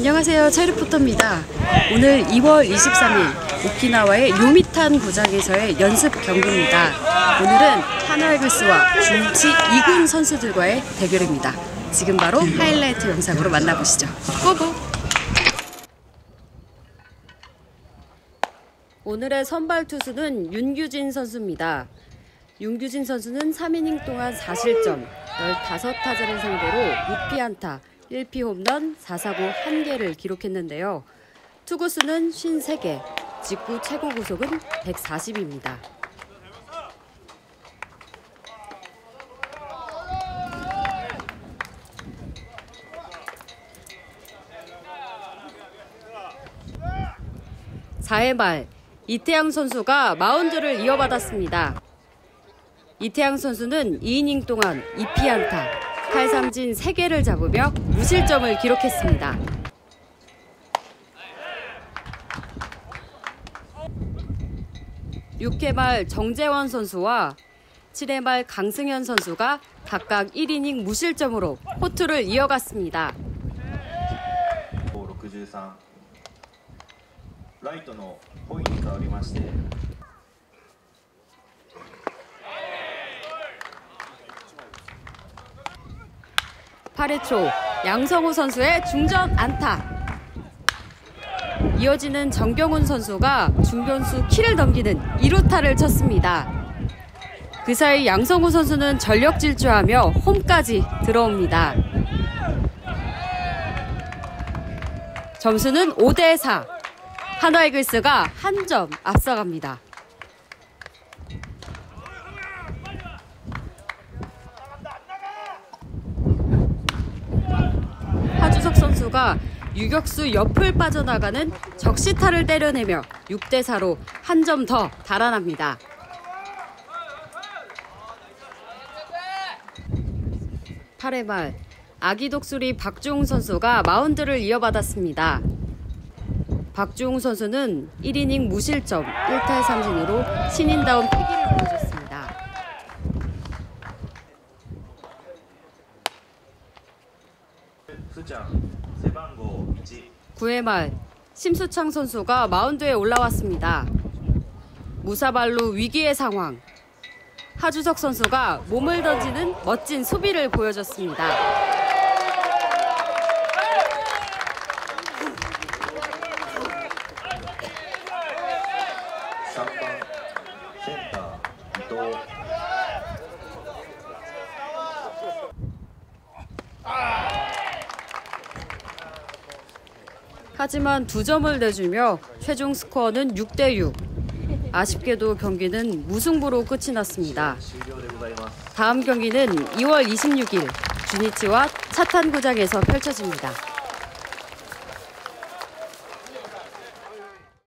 안녕하세요. 체리포터입니다. 오늘 2월 23일 오키나와의 요미탄 구장에서의 연습 경기입니다. 오늘은 하나이글스와 중치 2군 선수들과의 대결입니다. 지금 바로 하이라이트 영상으로 만나보시죠. 고고! 오늘의 선발 투수는 윤규진 선수입니다. 윤규진 선수는 3이닝 동안 4실점, 15타자를 상대로 6피안타, 1피 홈런, 4사구 1개를 기록했는데요. 투구수는 53개, 직구 최고 구속은 140입니다. 사회말 이태양 선수가 마운드를 이어받았습니다. 이태양 선수는 2이닝 동안 2피안타, 탈삼진 3개를 잡으며 무실점을 기록했습니다. 육회말 정재원 선수와 7회말 강승현 선수가 각각 1이닝 무실점으로 호투를 이어갔습니다. 63ライトのホイに変わりまして 팔회초 양성우 선수의 중전 안타. 이어지는 정경훈 선수가 중견수 키를 넘기는 2루타를 쳤습니다. 그 사이 양성우 선수는 전력 질주하며 홈까지 들어옵니다. 점수는 5대 4. 한화이글스가 한 점 앞서갑니다. 하주석 선수가 유격수 옆을 빠져나가는 적시타를 때려내며 6대 4로 한 점 더 달아납니다. 팔회말 아기 독수리 박주웅 선수가 마운드를 이어받았습니다. 박주웅 선수는 1이닝 무실점 1탈 3진으로 신인다운 패기를 보여줬습니다. 수장. 9회 말 심수창 선수가 마운드에 올라왔습니다. 무사발로 위기의 상황. 하주석 선수가 몸을 던지는 멋진 수비를 보여줬습니다. 하지만 두 점을 내주며 최종 스코어는 6대 6. 아쉽게도 경기는 무승부로 끝이 났습니다. 다음 경기는 2월 26일 주니치와 차탄구장에서 펼쳐집니다.